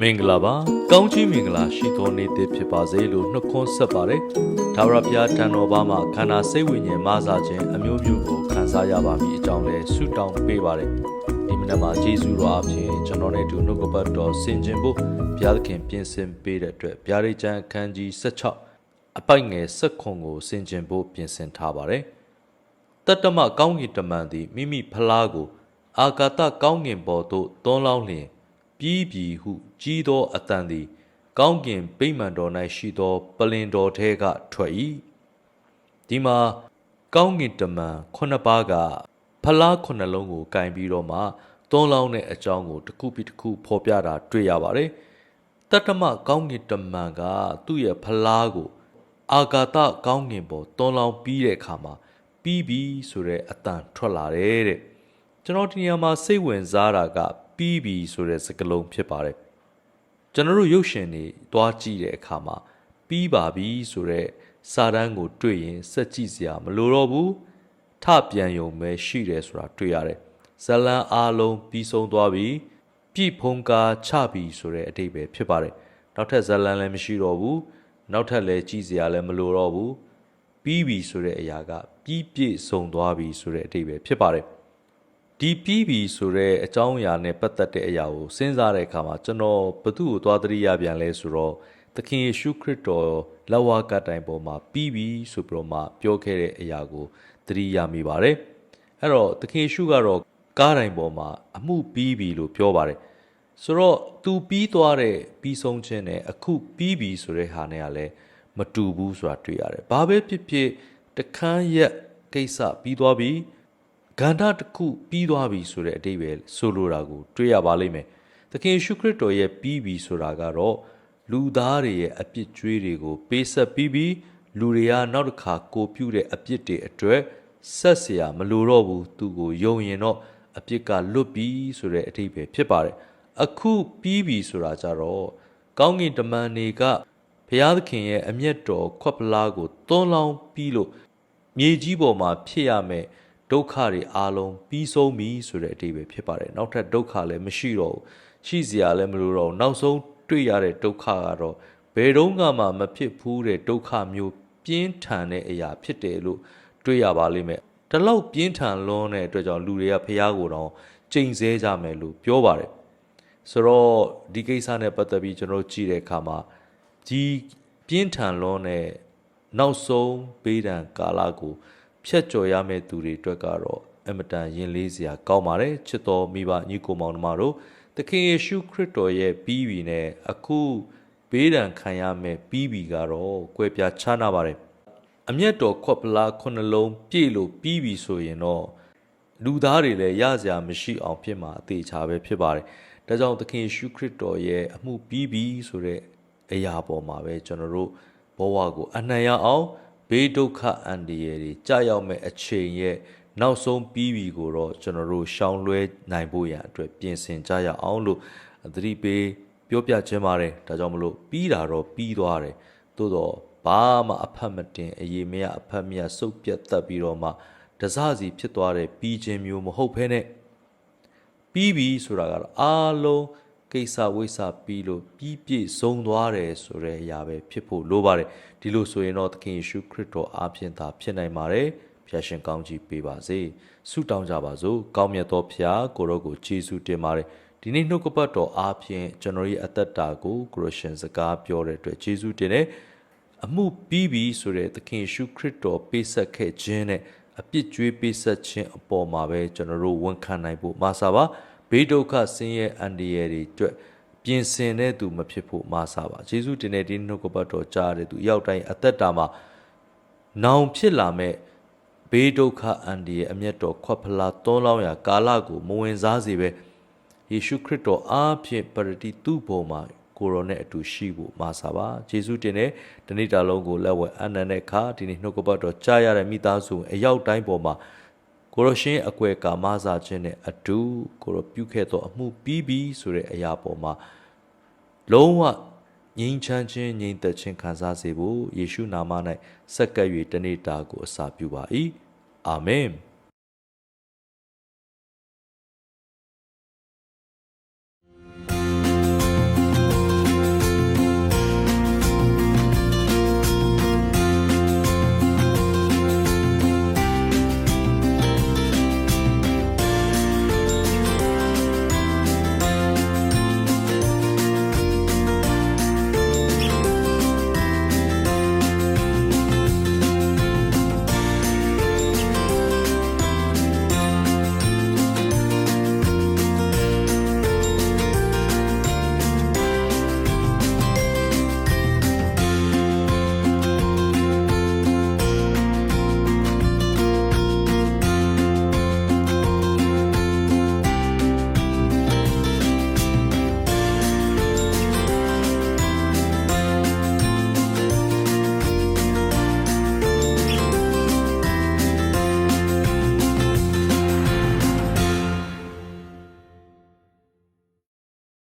မင်္ဂလာပါကောင်းချီးမင်္ဂလာရှိသောနေ့တစ်ဖြစ်ပါစေလို့နှုတ်ခွန်းဆက်ပါတယ်ဒါဝရဘုရားတန်တော်ဘာမှာခန္ဓာစိတ်ဝိညာဉ်မဆာခြင်းအမျိုးမျိုးကိုခံစားရပါမည်အကြောင်းလဲဆုတောင်းပေးပါတယ်ဒီမနက်မှာယေရှုတော်အဖြစ်ကျွန်တော်နဲ့အတူနှုတ်ကပတ်တော်ဆင်ခြင်ဖို့ဘုရားသခင်ပြင်ဆင်ပေးတဲ့အတွက်ဗျာဒိတ်ချံအခန်းကြီး16အပိုက်ငယ်16ကိုဆင်ခြင်ဖို့ပြင်ဆင်ထားပါတယ်တတ္တမကောင်းကင်တမန်သည်မိမိဖလားကို အာကာသကောင်းကင်ပေါ်သို့တွန်းလောင်းလျင် ပြီးပြီဟု ကြီးသောအတန်သည် ကောင်းကင်ဗိမာန်တော်၌ရှိသော ပလင်တော်ထဲကထွက်၏ဒီမှာကောင်းကင်တမန်ခုနှစ်ပါးကဖလားခုနှစ်လုံးကိုကင်ပြီးတော့မှတွန်းလောင်းတဲ့အကြောင်းကိုတစ်ခုပြီးတစ်ခုဖော်ပြတာတွေ့ရပါတယ်တတ္တမကောင်းကင်တမန်ကသူ့ရဲ့ဖလားကို အာကာသကောင်းကင်ပေါ်တွန်းလောင်းပြီးတဲ့အခါမှာပြီးပြီဆိုတဲ့အတန်ထွက်လာတယ်တဲ့ကျွန်တော်ဒီနေရာမှာစိတ်ဝင်စားတာက ပြီးပြီဆိုတဲ့စကားလုံးဖြစ်ပါတယ်ကျွန်တော်တို့ရုပ်ရှင်တွေတွားကြည့်တဲ့အခါမှာပြီးပါပြီဆိုတဲ့စာတန်းကို တွေ့ရင်စက်ကြည့်စရာမလိုတော့ဘူးထပြန်ယုံပဲရှိတယ်ဆိုတာတွေ့ရတယ်ဇလန်အားလုံးပြီးဆုံးသွားပြီပြည့်ဖုံးကားချပြီဆိုတဲ့အတိတ်ပဲဖြစ်ပါတယ်နောက်ထပ်ဇလန်လည်းမရှိတော့ဘူးနောက်ထပ်လည်းကြည့်စရာလည်းမလိုတော့ဘူးပြီးပြီဆိုတဲ့အရာကပြီးပြည့်စုံသွားပြီဆိုတဲ့အတိတ်ပဲဖြစ်ပါတယ် ဒီပြီးပြီဆိုတဲ့အကြောင်းအရာနဲ့ပတ်သက်တဲ့အရာကိုစဉ်းစားတဲ့အခါမှာကျွန်တော်ဘသူ့ကိုသွားသတိရပြန်လဲဆိုတော့သခင်ယေရှုခရစ်တော်လက်ဝါးကတိုင်ပေါ်မှာပြီးပြီဆိုပြီးတော့မှပြောခဲ့တဲ့အရာကိုသတိရမိပါတယ်အဲ့တော့သခင်ယေရှုကတော့ကားတိုင်ပေါ်မှာအမှုပြီးပြီလို့ပြောပါတယ်ဆိုတော့သူပြီးသွားတဲ့ပြီးဆုံးခြင်းနဲ့အခုပြီးပြီဆိုတဲ့ဟာနဲ့ကလည်းမတူဘူးဆိုတာတွေ့ရတယ်ဘာပဲဖြစ်ဖြစ်တခန်းရက်ကိစ္စပြီးသွားပြီ ဂန္ဓာတစ်ခုပြီးသွားပြီဆိုတဲ့အတိတ်ပဲဆိုလိုတာကိုတွေ့ရပါလိမ့်မယ်သခင်ယေရှုခရစ်တော်ရဲ့ပြီးပြီဆိုတာကတော့လူသားတွေရဲ့အပြစ်ကြွေးတွေကိုပေးဆက်ပြီးပြီးလူတွေကနောက်တစ်ခါကိုပြုတဲ့အပြစ်တွေအတွက်ဆက်เสียမလိုတော့ဘူးသူကိုယုံရင်တော့အပြစ်ကလွတ်ပြီဆိုတဲ့အထိပ္ပယ်ဖြစ်ပါတယ်အခုပြီးပြီဆိုတာကြတော့ကောင်းကင်တမန်တွေကဘုရားသခင်ရဲ့အမျက်တော်ခွက်ပလားကိုသွန်းလောင်းပြီးလို့မြေကြီးပေါ်မှာဖြစ်ရမယ် ဒုက္ခတွေအားလုံးပြီးဆုံးပြီဆိုတဲ့အတိပ္ပယ်ဖြစ်ပါတယ်နောက်ထပ်ဒုက္ခလည်းမရှိတော့ဘူးရှိစရာလည်းမလိုတော့ဘူးနောက်ဆုံးတွေ့ရတဲ့ဒုက္ခကတော့ဘယ်တော့မှမဖြစ်ဘူးတဲ့ဒုက္ခမျိုးပြင်းထန်တဲ့အရာဖြစ်တယ်လို့တွေ့ရပါလိမ့်မယ်ဒီလောက်ပြင်းထန်လွန်းတဲ့အတွက်ကြောင့်လူတွေကဖះကိုတော့ကြိမ်ဆဲကြမယ်လို့ပြောပါတယ်ဆိုတော့ဒီကိစ္စနဲ့ပတ်သက်ပြီးကျွန်တော်ကြည့်တဲ့အခါမှာဒီပြင်းထန်လွန်းတဲ့နောက်ဆုံးပေးဒဏ်ကာလကို ဖျက်ကျော်ရမယ့်သူတွေအတွက်ကတော့အမတန်ရင်လေးစရာကောင်းပါတယ်ချစ်တော်မိဘညီကိုမောင်နှမတို့သခင်ယေရှုခရစ်တော်ရဲ့ပြီးပြီနဲ့အခုပေးဒဏ်ခံရမယ့်ပြီးပြီကတော့ကွဲပြားခြားနာပါတယ်အမျက်တော်ခွက်ပလားခုနှလုံးပြည့်လို့ပြီးပြီဆိုရင်တော့လူသားတွေလည်းရစရာမရှိအောင်ဖြစ်မှာအသေးချာပဲဖြစ်ပါတယ်ဒါကြောင့်သခင်ယေရှုခရစ်တော်ရဲ့အမှုပြီးပြီဆိုတဲ့အရာပေါ်မှာပဲကျွန်တော်တို့ဘဝကိုအနှံ့ရအောင် ဘေးဒုက္ခအန္တရာယ်တွေကြာရောက်မဲ့အချိန်ရဲ့နောက်ဆုံးပြီးပြီကိုတော့ကျွန်တော်တို့ရှောင်လွှဲနိုင်ဖို့ရန်အတွက်ပြင်ဆင်ကြရအောင်လို့သတိပေးပြောပြခြင်းပါတယ်ဒါကြောင့်မလို့ပြီးတာတော့ပြီးသွားတယ်သို့တော့ဘာမှအဖတ်မတင်အရေးမရအဖတ်မရစုပ်ပြတ်တက်ပြီးတော့မှတစစီဖြစ်သွားတဲ့ပြီးခြင်းမျိုးမဟုတ်ဘဲနဲ့ပြီးပြီဆိုတာကတော့အားလုံး ကိစ္စဝိစ္စပြီးလို့ပြီးပြည့်စုံသွားတယ်ဆိုတဲ့အရာပဲဖြစ်ဖို့လိုပါတယ်ဒီလိုဆိုရင်တော့သခင်ယေရှုခရစ်တော်အားဖြင့်သာဖြစ်နိုင်ပါတယ်ဖျာရှင်ကောင်းကြီးပေးပါစေဆုတောင်းကြပါစို့ကောင်းမြတ်သောဖျာကိုရောကိုယေရှုတင်ပါတယ်ဒီနေ့နှုတ်ကပတ်တော်အားဖြင့်ကျွန်တော်ရဲ့အသက်တာကိုခရစ်ယာန်စကားပြောတဲ့အတွက်ယေရှုတင်တယ်အမှုပြီးပြီဆိုတဲ့သခင်ယေရှုခရစ်တော်ပေးဆက်ခဲ့ခြင်းနဲ့အပြစ်ကြွေးပေးဆက်ခြင်းအပေါ်မှာပဲကျွန်တော်တို့ဝန်ခံနိုင်ဖို့မာစာပါ ဘေးဒုက္ခဆင်းရဲအန္တရာယ်တွေအတွက်ပြင်ဆင်တဲ့သူမဖြစ်ဖို့မာစာပါယေရှုတင်တဲ့ဒီနှုတ်ကပတ်တော်ကြားတဲ့သူအရောက်တိုင်းအသက်တာမှာနောင်ဖြစ်လာမဲ့ဘေးဒုက္ခအန္တရာယ်အမျက်တော်ခွက်ဖလားသွန်းလောင်းရာကာလကိုမဝင်စားစေပဲယေရှုခရစ်တော်အားဖြင့်ပရတိသူ့ဘုံမှာကိုရောနဲ့အတူရှိဖို့မာစာပါယေရှုတင်တဲ့တနေ့တာလုံးကိုလက်ဝဲအနန္တခါဒီနေ့နှုတ်ကပတ်တော်ကြားရတဲ့မိသားစုအရောက်တိုင်းပေါ်မှာ ကိုရရှင်အကွယ်ကာမစာခြင်းနဲ့အတူကိုရပြုခဲ့သောအမှုပြီးပြီဆိုတဲ့အရာပေါ်မှာလုံးဝငြိမ်းချမ်းခြင်းငြိမ်သက်ခြင်းခံစားစေဖို့ယေရှုနာမ၌စက္ကပ်၍တနေ့တာကိုအစာပြုပါ၏အာမင်